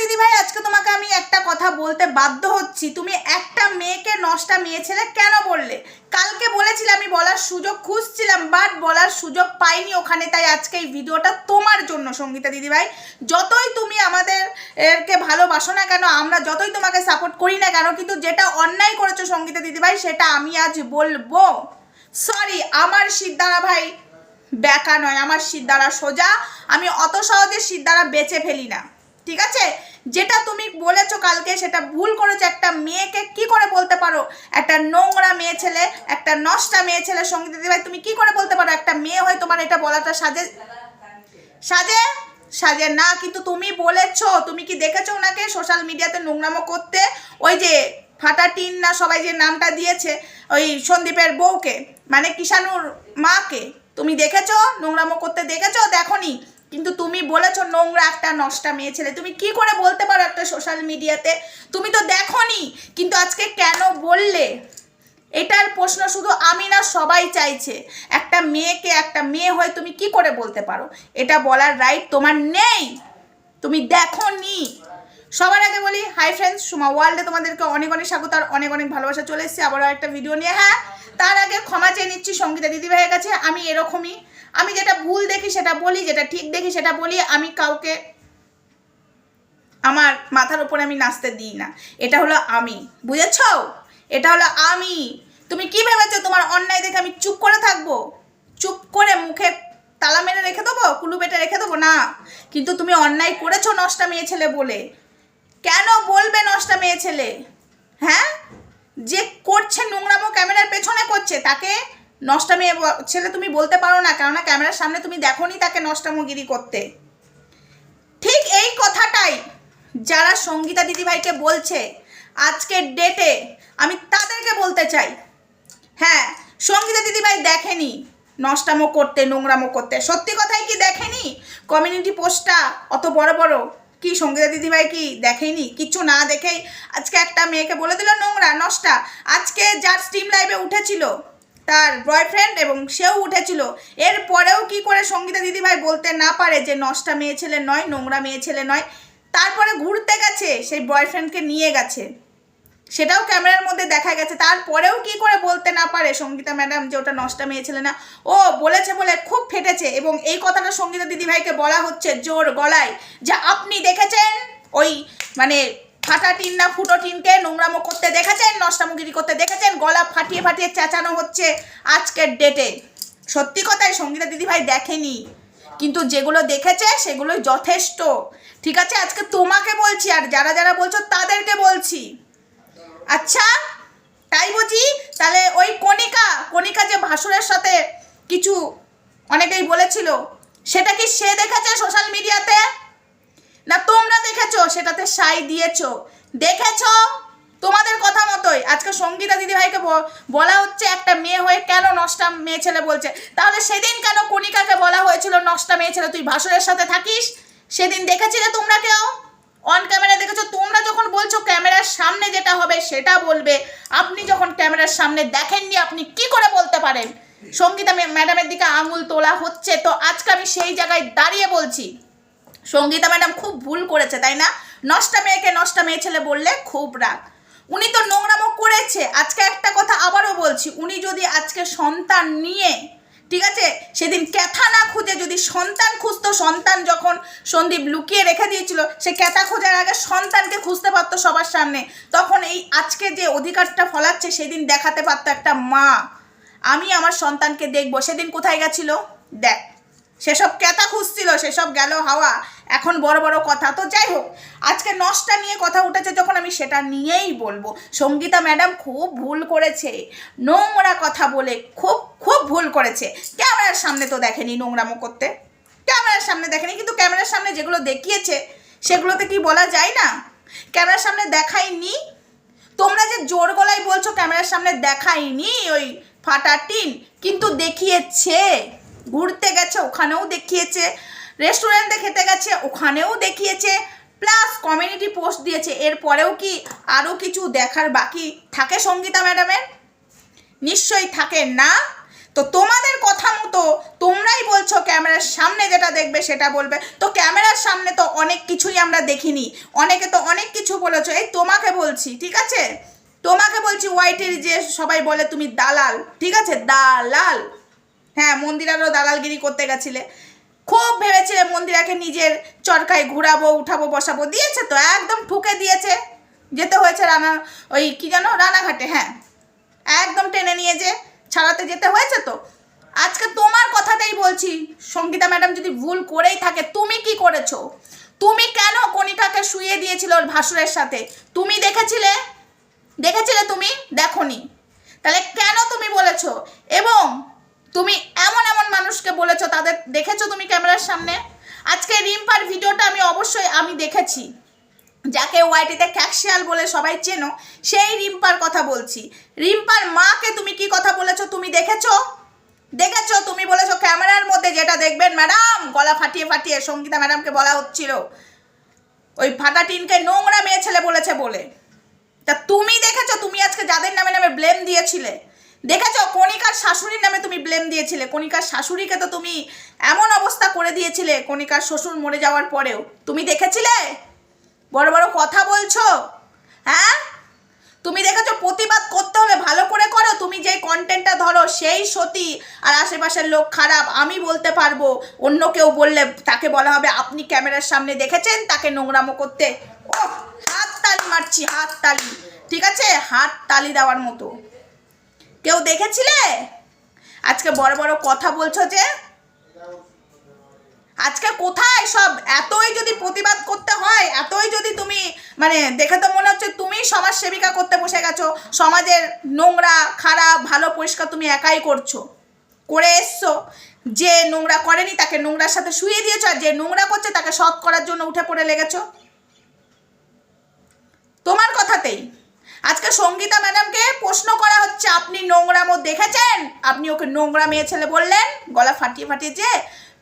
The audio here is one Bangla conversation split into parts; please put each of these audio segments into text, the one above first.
দিদিভাই, আজকে তোমাকে আমি একটা কথা বলতে বাধ্য হচ্ছি। তুমি একটা মেয়েকে নষ্টা মেয়ে ছেলে কেন বললে? কালকে বলেছিলে আমি বলার সুযোগ খুঁজছিলাম বাট বলার সুযোগ পাইনি ওখানে, তাই আজকে এই ভিডিওটা তোমার জন্য সঙ্গীতা দিদিভাই। যতই তুমি আমাদের এরকে ভালোবাসো না কেন, আমরা যতই তোমাকে সাপোর্ট করি না কেন, কিন্তু যেটা অন্যায় করেছ সঙ্গীতা দিদিভাই, সেটা আমি আজ বলব। সরি আমার সিদ্ধারা ভাই ব্যাকা নয়, আমার সিদ্ধারা সোজা। আমি অত সহজে সিদ্ধারা বেচে ফেলি না। ঠিক আছে? যেটা তুমি বলেছ কালকে সেটা ভুল করেছ। একটা মেয়েকে কি করে বলতে পারো? একটা নোংরা মেয়ে ছেলে, একটা নষ্টা মেয়ে ছেলে সংগীত দিদিভাই তুমি কি করে বলতে পারো? একটা মেয়ে হয় তোমার এটা বলাটা সাজে সাজে? সাজে না, কিন্তু তুমি বলেছ। তুমি কি দেখেছ ওনাকে সোশ্যাল মিডিয়াতে নোংরামো করতে? ওই যে ফাটা টিন না সবাই যে নামটা দিয়েছে, ওই সন্দীপের বউকে মানে কিষানুর মাকে। তুমি দেখেছ? নোংরামো করতে দেখেছ? দেখনি? কিন্তু তুমি বলেছ নোংরা একটা নষ্টা মেয়ে ছেলে। তুমি কি করে বলতে পারো একটা সোশ্যাল মিডিয়াতে তুমি তো দেখনি, কিন্তু আজকে কেন বললে? এটার প্রশ্ন শুধু আমি না, সবাই চাইছে। একটা মেয়েকে, একটা মেয়ে হয়ে তুমি কি করে বলতে পারো? এটা বলার রাইট তোমার নেই। তুমি দেখো নি সবার আগে বলি হাই ফ্রেন্ডস সুমা ওয়ার্ল্ডে তোমাদেরকে অনেক অনেক স্বাগত আর অনেক অনেক ভালোবাসা চলে এসেছে। আবারও একটা ভিডিও নিয়ে হ্যাঁ তার আগে ক্ষমা চেয়ে নিচ্ছি সঙ্গীতা দিদিভাইয়ের কাছে। আমি এরকমই আমি যেটা ভুল দেখি সেটা বলি, যেটা ঠিক দেখি সেটা বলি, আমি কাউকে আমার মাথার উপরে আমি নাচতে দিই না। এটা হলো আমি। বুঝেছ? এটা হলো আমি। তুমি কি ভেবেছো? তোমার অন্যায় দেখে আমি চুপ করে থাকব? চুপ করে মুখে তালা মেরে রেখে দেবো? কুলু বেটে রেখে দেবো? না। কিন্তু তুমি অন্যায় করেছ নষ্টা মেয়ে ছেলে বলে। কেন বলবে নষ্টা মেয়ে ছেলে? হ্যাঁ? যে করছে নোংরামো ক্যামেরার পেছনে করছে, তাকে নষ্টা মেয়ে ব- ছেলে তুমি বলতে পারো না, কেননা ক্যামেরার সামনে তুমি দেখোনি তাকে নষ্টামোগিরি করতে। ঠিক এই কথাটাই যারা সঙ্গীতা দিদিভাইকে বলছে আজকের ডেটে আমি তাদেরকে বলতে চাই। হ্যাঁ সঙ্গীতা দিদিভাই দেখেনি নষ্টামো করতে, নোংরামো করতে। সত্যি কথাই কি দেখেনি? কমিউনিটি পোস্টটা অত বড় বড়? কি, সঙ্গীতা দিদিভাই কি দেখেনি? কিছু না দেখেই আজকে একটা মেয়েকে বলে দিল, নোংরা, নষ্টা। আজকে যার স্ট্রিম লাইভে উঠেছিল তার বয়ফ্রেন্ড এবং সেও উঠেছিল। এরপরেও কি করে সঙ্গীতা দিদিভাই বলতে না পারে যে নষ্টা মেয়ে ছেলে নয়, নোংরা মেয়ে ছেলে নয়, তারপরে ঘুরতে গেছে, সেই বয়ফ্রেন্ডকে নিয়ে গেছে। সেটাও ক্যামেরার মধ্যে দেখা গেছে। তারপরেও কি করে বলতে না পারে সঙ্গীতা ম্যাডাম যে ওটা নষ্টা মেয়ে ছেলে না? ও বলেছে বলে খুব ফেটেছে এবং এই কথাটা সঙ্গীতা দিদিভাইকে বলা হচ্ছে জোর গলায় যে আপনি দেখেছেন? ওই মানে ফাটা টিন না ফুটো টিনকে নোংরামো করতে দেখেছেন, নষ্টামুগিরি করতে দেখেছেন, গলা ফাটিয়ে ফাটিয়ে চেঁচানো হচ্ছে আজকের ডেটে সত্যি কথাই সঙ্গীতা দিদিভাই দেখেনি, কিন্তু যেগুলো দেখেছে সেগুলোই যথেষ্ট। ঠিক আছে, আজকে তোমাকে বলছি, আর যারা যারা বলছো তাদেরকে বলছি। আচ্ছা তাই বুঝি? তাহলে ওই কণিকা কণিকা যে ভাসুরের সাথে কিছু অনেকেই বলেছিল, সেটা কি সে দেখেছে সোশ্যাল মিডিয়াতে না তোমরা দেখেছ, সেটাতে সাই দিয়েছ। দেখেছ? তোমাদের কথা মতোই। আজকে সঙ্গীতা দিদিভাইকে বলা হচ্ছে একটা মেয়ে হয়ে কেন নষ্টা মেয়ে ছেলে বলছে। তাহলে সেদিন কেন কণিকাকে বলা হয়েছিল নষ্টা মেয়ে ছেলে? তুই ভাসুরের সাথে থাকিস? সেদিন দেখেছিলে তোমরা কেউ? অন ক্যামেরা দেখেছ? তোমরা যখন বলছো ক্যামেরার সামনে যেটা হবে সেটা বলবে। আপনি যখন ক্যামেরার সামনে দেখেননি, আপনি কি করে বলতে পারেন? সঙ্গীতা ম্যাডামের দিকে আঙুল তোলা হচ্ছে। তো আজকে আমি সেই জায়গায় দাঁড়িয়ে বলছি। সঙ্গীতা ম্যাডাম খুব ভুল করেছে, তাই না? নষ্টা মেয়েকে নষ্টা মেয়ে ছেলে বললে খুব রাগ। উনি তো নোংরামো করেছে। আজকে একটা কথা আবারও বলছি, উনি যদি আজকে সন্তান নিয়ে, ঠিক আছে, সেদিন ক্যাথা না খুঁজে, যদি সন্তান খুঁজতো, সন্তান যখন সন্দীপ লুকিয়ে রেখে দিয়েছিল, সে ক্যাথা খোঁজার আগে সন্তানকে খুঁজতে পারতো সবার সামনে। তখন এই আজকে যে অধিকারটা ফলাচ্ছে, সেদিন দেখাতে পারতো একটা মা। আমি আমার সন্তানকে দেখব। সেদিন কোথায় গেছিল? দেখ। সেসব ক্যাতা খুঁজছিল, সেসব গেল হাওয়া। এখন বড় বড় কথা, তো যাই হোক, আজকে নষ্টা নিয়ে কথা উঠেছে যখন আমি সেটা নিয়েই বলব। সঙ্গীতা ম্যাডাম খুব ভুল করেছে, নোংরা কথা বলে খুব খুব ভুল করেছে। ক্যামেরার সামনে তো দেখেনি নোংরামো করতে। ক্যামেরার সামনে দেখেনি, কিন্তু ক্যামেরার সামনে যেগুলো দেখিয়েছে, সেগুলোতে কি বলা যায় না? ক্যামেরার সামনে দেখাইনি তোমরা যে জোর গলায় বলছো ক্যামেরার সামনে দেখাইনি ওই ফাটা টিন, কিন্তু দেখিয়েছে। ঘুরতে গেছে, ওখানেও দেখিয়েছে। রেস্টুরেন্টে খেতে গেছে, ওখানেও দেখিয়েছে। প্লাস কমিউনিটি পোস্ট দিয়েছে। এরপরেও কি আরও কিছু দেখার বাকি থাকে সঙ্গীতা ম্যাডামের? নিশ্চয়ই থাকে, না? তো তোমাদের কথা মতো তোমরাই বলছো ক্যামেরার সামনে যেটা দেখবে সেটা বলবে। তো ক্যামেরার সামনে তো অনেক কিছুই আমরা দেখিনি। অনেকে তো অনেক কিছু বলেছ। এই তোমাকে বলছি, ঠিক আছে? তোমাকে বলছি ওয়াইটির যে সবাই বলে তুমি দালাল, ঠিক আছে? দালাল। হ্যাঁ মন্দিরারও দালালগিরি করতে গেছিলে। খুব ভেবেছিলে মন্দিরাকে নিজের চরকায় ঘুরাবো, উঠাবো, বসাবো? দিয়েছে তো, একদম ঠুকে দিয়েছে। যেতে হয়েছে রানা, ওই কি জানো রানাঘাটে হ্যাঁ। একদম টেনে নিয়ে যে ছাড়াতে যেতে হয়েছে তো। আজকে তোমার কথাতেই বলছি, সঙ্গীতা ম্যাডাম যদি ভুল করেই থাকে, তুমি কি করেছ? তুমি কেন কণিকাকে শুয়ে দিয়েছিল ওর ভাসুরের সাথে? তুমি দেখেছিলে? দেখেছিলে তুমি? দেখনি। তাহলে কেন তুমি বলেছ? এবং তুমি এমন এমন মানুষকে বলেছ, তাদের দেখেছ তুমি ক্যামেরার সামনে? আজকে রিম্পার ভিডিওটা আমি অবশ্যই আমি দেখেছি। যাকে ওয়াইটিতে ক্যাকশিয়াল বলে সবাই চেনো, সেই রিম্পার কথা বলছি। রিম্পার মাকে তুমি কি কথা বলেছ তুমি দেখেছ? দেখেছ, তুমি বলেছ ক্যামেরার মধ্যে যেটা দেখবেন ম্যাডাম, গলা ফাটিয়ে ফাটিয়ে সঙ্গীতা ম্যাডামকে বলা হচ্ছিল। ওই ফাটা টিনকে নোংরা মেয়ে ছেলে বলেছে বলে। তা তুমি দেখেছ, তুমি আজকে যাদের নামে নামে ব্লেম দিয়েছিলে? দেখেছ? কণিকার শাশুড়ির নামে তুমি ব্লেম দিয়েছিলে। কণিকার শাশুড়িকে তো তুমি এমন অবস্থা করে দিয়েছিলে, কণিকার শ্বশুর মরে যাওয়ার পরেও। তুমি দেখেছিলে? বড় বড় কথা বলছো। হ্যাঁ? তুমি দেখেছ? প্রতিবাদ করতে হলে ভালো করে করো। তুমি যে কন্টেন্টটা ধরো, সেই সতী। আর আশেপাশের লোক খারাপ, আমি বলতে পারব। অন্য কেউ বললে তাকে বলা হবে, আপনি ক্যামেরার সামনে দেখেছেন? তাকে নোংরামো করতে। ও হাত তালি মারছি হাত তালি ঠিক আছে? হাত তালি দেওয়ার মতো। কেউ দেখেছিলে? আজকে বড় বড় কথা বলছো যে? আজকে কোথায় সব? এতই যদি প্রতিবাদ করতে হয়, এতই যদি তুমি মানে দেখে তো মনে হচ্ছে তুমি সমাজ সেবিকা করতে বসে গেছো, সমাজের নোংরা, খারাপ, ভালো, পরিষ্কার তুমি একাই করছ। করে এসছো। যে নোংরা করেনি তাকে নোংরার সাথে শুয়ে দিয়েছ, আর যে নোংরা করছে তাকে সৎ করার জন্য উঠে পড়ে লেগেছো। তোমার কথাতেই। আজকে সঙ্গীতা ম্যাডামকে প্রশ্ন করা হচ্ছে, আপনি নোংরামো দেখেছেন? আপনি ওকে নোংরা মেয়ে ছেলে বললেন, গলা ফাটিয়ে ফাটিয়ে যে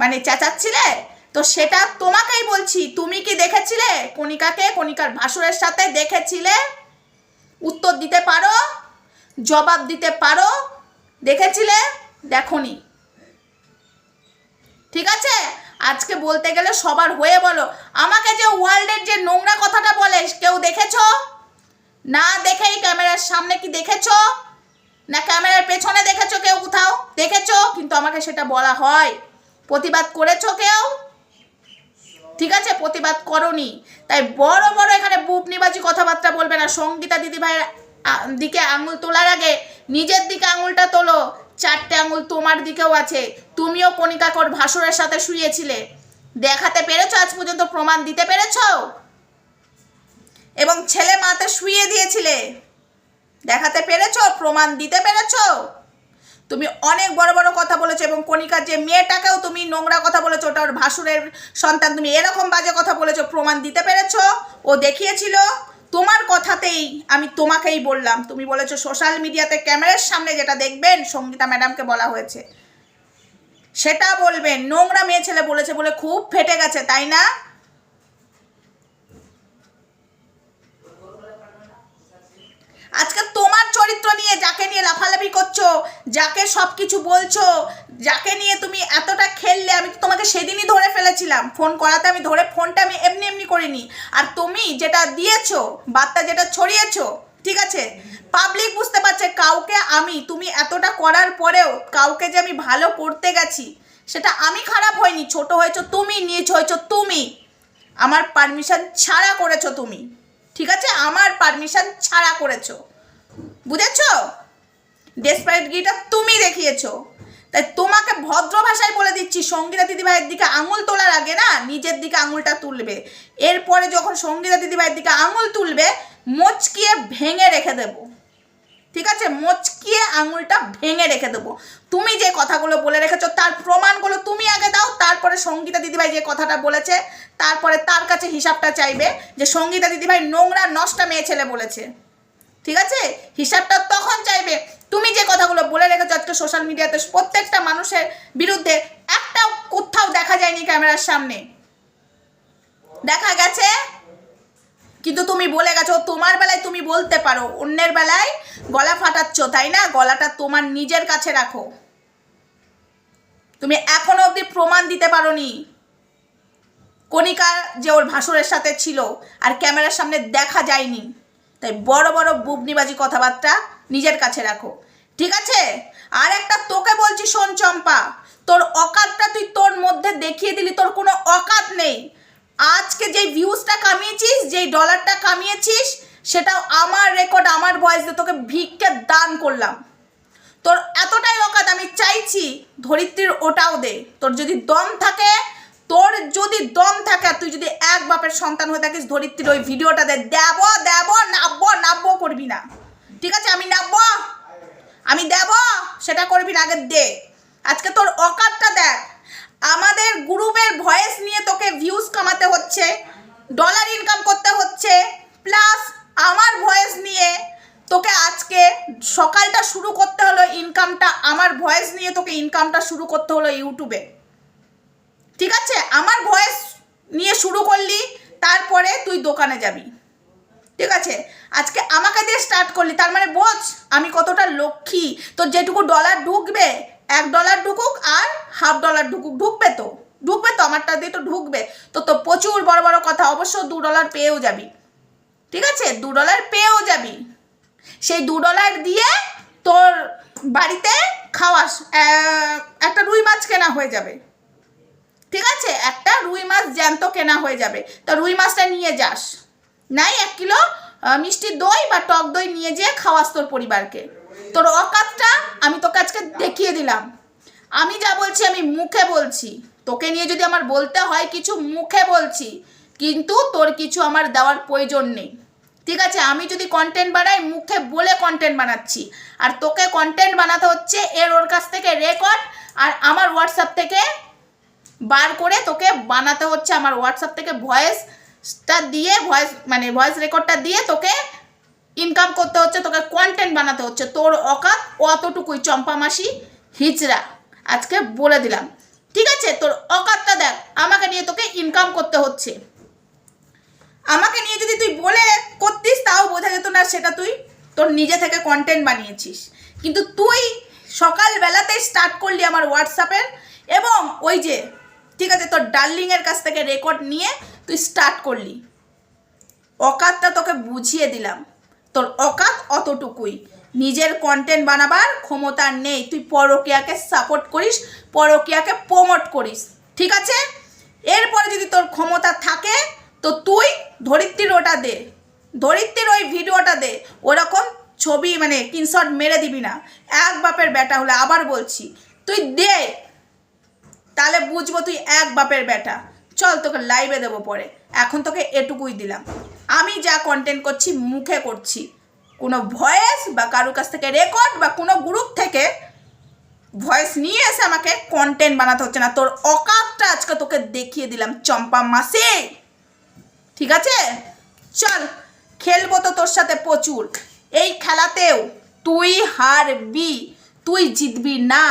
মানে চেঁচাচ্ছিলে? তো সেটা তোমাকেই বলছি, তুমি কি দেখেছিলে? কণিকাকে কণিকার ভাসুরের সাথে দেখেছিলে? উত্তর দিতে পারো? জবাব দিতে পারো? দেখেছিলে? দেখনি। ঠিক আছে? আজকে বলতে গেলে সবার হয়ে বলো। আমাকে যে ওয়ার্ল্ডের যে নোংরা কথাটা বলে, কেউ দেখেছ? না দেখেই ক্যামেরার সামনে কি দেখেছ? না ক্যামেরার পেছনে দেখেছ কেউ কোথাও? দেখেছ? কিন্তু আমাকে সেটা বলা হয়। প্রতিবাদ করেছ কেউ? ঠিক আছে, প্রতিবাদ করনি। তাই বড় বড় এখানে বুপ নিবাজি কথাবার্তা বলবে না। সঙ্গীতা দিদিভাইয়ের আ- দিকে আঙুল তোলার আগে নিজের দিকে আঙুলটা তোলো। চারটে আঙুল তোমার দিকেও আছে। তুমিও কণিকাকর ভাসুরের সাথে শুয়েছিলে। দেখাতে পেরেছ? আজ পর্যন্ত প্রমাণ দিতে পেরেছ? এবং ছেলে মাতে শুয়ে দিয়েছিলে। দেখাতে পেরেছ? প্রমাণ দিতে পেরেছ? তুমি অনেক বড় বড় কথা বলেছ এবং কণিকার যে মেয়েটাকেও তুমি নোংরা কথা বলেছ ওটা ওর ভাসুরের সন্তান তুমি এরকম বাজে কথা বলেছ, প্রমাণ দিতে পেরেছ? ও দেখিয়েছিল। তোমার কথাতেই আমি তোমাকেই বললাম। তুমি বলেছ, সোশ্যাল মিডিয়াতে ক্যামেরার সামনে যেটা দেখবেন, সঙ্গীতা ম্যাডামকে বলা হয়েছে। সেটা বলবেন। নোংরা মেয়ে ছেলে বলেছে বলে খুব ফেটে গেছে, তাই না? আজকে তোমার চরিত্র নিয়ে যাকে নিয়ে লাফালাফি করছ, যাকে সব কিছু বলছো, যাকে নিয়ে তুমি এতটা খেললে, আমি তোমাকে সেদিনই ধরে ফেলেছিলাম। ফোন করাতে আমি ধরে, ফোনটা আমি এমনি এমনি করিনি। আর তুমি যেটা দিয়েছ, বার্তা যেটা ছড়িয়েছো, ঠিক আছে? পাবলিক বুঝতে পারছে কাউকে আমি, তুমি এতটা করার পরেও কাউকে যে আমি ভালো করতে গেছি, সেটা আমি খারাপ হয়নি ছোট হয়েছো তুমি নিচ হয়েছো তুমি। আমার পারমিশন ছাড়া করেছ তুমি। ঠিক আছে? আমার পারমিশন ছাড়া করেছ। বুঝেছ? গিটা তুমি দেখিয়েছো। তাই তোমাকে ভদ্র ভাষায় বলে দিচ্ছি, সঙ্গীতা দিদিভাইয়ের দিকে আঙুল তোলার আগে না নিজের দিকে আঙুলটা তুলবে। এরপরে যখন সঙ্গীতা দিদিভাইয়ের দিকে আঙুল তুলবে, মোচকিয়ে ভেঙে রেখে দেবো। ঠিক আছে? মচকিয়ে আঙুলটা ভেঙে রেখে দেবো। তুমি যে কথাগুলো বলে রেখেছো, তার প্রমাণগুলো তুমি আগে দাও, তারপরে সঙ্গীতা দিদিভাই যে কথাটা বলেছে, তারপরে তার কাছে হিসাবটা চাইবে যে সঙ্গীতা দিদিভাই নোংরা, নষ্টা মেয়ে ছেলে বলেছে। ঠিক আছে? হিসাবটা তখন চাইবে। তুমি যে কথাগুলো বলে রেখেছো আজকে সোশ্যাল মিডিয়াতে প্রত্যেকটা মানুষের বিরুদ্ধে একটাও কোথাও দেখা যায়নি ক্যামেরার সামনে। দেখা গেছে? কিন্তু তুমি বলে গেছো, তোমার বেলায় তুমি বলতে পারো, অন্যের বেলায় গলা ফাটাচ্ছ, তাই না? গলাটা তোমার নিজের কাছে রাখো। তুমি এখনও অবধি প্রমাণ দিতে পারোনি কণিকা যে ওর ভাসুরের সাথে ছিল, আর ক্যামেরার সামনে দেখা যায়নি। তাই বড় বড় বুবনিবাজি কথাবার্তা নিজের কাছে রাখো। ঠিক আছে? আর একটা তোকে বলছি শোন, চম্পা, তোর অকাতটা তুই তোর মধ্যে দেখিয়ে দিলি, তোর কোনো অকাত নেই। আজকে যেই ভিউজটা কামিয়েছিস যেই ডলারটা কামিয়েছিস, সেটাও আমার রেকর্ড আমার ভয়েস দিয়ে তোকে ভিক্ষে দান করলাম। তোর এতটাই অকাত, আমি চাইছি ধরিত্রীর ওটাও দে। তোর যদি দম থাকে, তোর যদি দম থাকে তুই যদি এক বাপের সন্তান হয়ে থাকিস, ধরিত্রীর ওই ভিডিওটা দে। দেব দেব, নাববো নাববো করবি না। ঠিক আছে, আমি নাববো? আমি দেব, সেটা করবি না, আগে দে। আজকে তোর অকাতটা দেখ। আমাদের গ্রুপের ভয়েস নিয়ে তোকে ভিউজ কামাতে হচ্ছে ডলার ইনকাম করতে হচ্ছে প্লাস আমার ভয়েস নিয়ে তোকে আজকে সকালটা শুরু করতে হলো ইনকামটা আমার ভয়েস নিয়ে তোকে ইনকামটা শুরু করতে হলো ইউটিউবে ঠিক আছে? আমার ভয়েস নিয়ে শুরু করলি, তারপরে তুই দোকানে যাবি। ঠিক আছে? আজকে আমাকে দিয়ে স্টার্ট করলি, তার মানে বোঝ আমি কতটা লক্ষ্মী, তোর যেটুকু ডলার ঢুকবে এক ডলার ঢুকুক আর হাফ ডলার ঢুকুক। ঢুকবে তো। ঢুকবে তো, আমারটা দিয়ে তো ঢুকবে। তো তো প্রচুর বড় বড় কথা, অবশ্য দু ডলার পেয়েও যাবি। ঠিক আছে? দু ডলার পেয়েও যাবি। সেই দু ডলার দিয়ে তোর বাড়িতে খাওয়াস। একটা রুই মাছ কেনা হয়ে যাবে। ঠিক আছে? একটা রুই মাছ জ্যান্ত কেনা হয়ে যাবে। তা রুই মাছটা নিয়ে যাস। নাই এক কিলো মিষ্টি দই বা টক দই নিয়ে যেয়ে খাওয়াস তোর পরিবারকে। তোর অকাতটা আমি তোকে আজকে দেখিয়ে দিলাম। আমি যা বলছি আমি মুখে বলছি। তোকে নিয়ে যদি আমার বলতে হয় কিছু, মুখে বলছি। কিন্তু তোর কিছু আমার দেওয়ার প্রয়োজন নেই। ঠিক আছে? আমি যদি কন্টেন্ট বানাই, মুখে বলে কন্টেন্ট বানাচ্ছি। আর তোকে কন্টেন্ট বানাতে হচ্ছে এর ওর কাছ থেকে রেকর্ড আর আমার হোয়াটসঅ্যাপ থেকে বার করে তোকে বানাতে হচ্ছে। আমার হোয়াটসঅ্যাপ থেকে ভয়েসটা দিয়ে ভয়েস মানে ভয়েস রেকর্ডটা দিয়ে তোকে ইনকাম করতে হচ্ছে, তোকে কন্টেন্ট বানাতে হচ্ছে। তোর অকাত অতটুকুই, চম্পা মাসি হিচড়া আজকে বলে দিলাম। ঠিক আছে? তোর অকাতটা দেখ, আমাকে নিয়ে তোকে ইনকাম করতে হচ্ছে। আমাকে নিয়ে যদি তুই বলে করতিস, তাও বোঝা যেত না সেটা তুই তোর নিজে থেকে কন্টেন্ট বানিয়েছিস। কিন্তু তুই সকালবেলাতেই স্টার্ট করলি আমার হোয়াটসঅ্যাপের এবং ওই যে, ঠিক আছে, তোর ডার্লিংয়ের কাছ থেকে রেকর্ড নিয়ে তুই স্টার্ট করলি। অকাতটা তোকে বুঝিয়ে দিলাম। তোর অকাত অতটুকুই। নিজের কন্টেন্ট বানাবার ক্ষমতা নেই। তুই পরকিয়াকে সাপোর্ট করিস, পরকিয়াকে প্রমোট করিস। ঠিক আছে? এরপরে যদি তোর ক্ষমতা থাকে, তো তুই ধরিত্রীর ওটা দে। ধরিত্রীর ওই ভিডিওটা দে। ওরকম ছবি মানে কিনশট মেরে দিবি না। এক বাপের বেটা হলে আবার বলছি, তুই দে। তাহলে বুঝব তুই এক বাপের বেটা চল তোকে লাইভে দেবো পরে। এখন তোকে এটুকুই দিলাম। আমি যা কন্টেন্ট করছি, মুখে করছি। কোনো ভয়েস বা কারুর কাছ থেকে রেকর্ড বা কোনো গ্রুপ থেকে ভয়েস নিয়ে এসে আমাকে কন্টেন্ট বানাতে হচ্ছে না। তোর অকাতটা আজকে তোকে দেখিয়ে দিলাম, চম্পা মাসে। ঠিক আছে? চল, খেলব তো তোর সাথে প্রচুর। এই খেলাতেও তুই হারবি, তুই জিতবি না।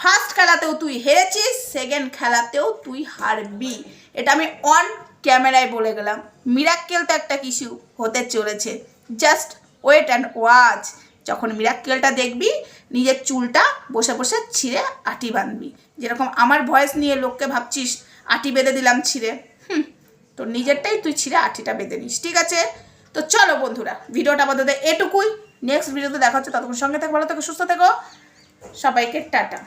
ফার্স্ট খেলাতেও তুই হেরেছিস, সেকেন্ড খেলাতেও তুই হারবি। এটা আমি অন ক্যামেরায় বলে গেলাম। মিরাক্কেল তো একটা কিছু হতে চলেছে। জাস্ট ওয়েট অ্যান্ড ওয়াচ যখন মিরাক্কেলটা দেখবি, নিজের চুলটা বসে বসে ছিঁড়ে আটি বাঁধবি। যেরকম আমার ভয়েস নিয়ে লোককে ভাবছিস, আটি বেঁধে দিলাম ছিঁড়ে। হুম, তো নিজেরটাই তুই ছিঁড়ে আটিটা বেঁধে নিস, ঠিক আছে? তো চলো বন্ধুরা, ভিডিওটা আপাতত এটুকুই। নেক্সট ভিডিওতে দেখা হচ্ছে, ততক্ষণ সঙ্গে থেকে, ভালো থেকো, সুস্থ থেকো। সবাইকে টাটা।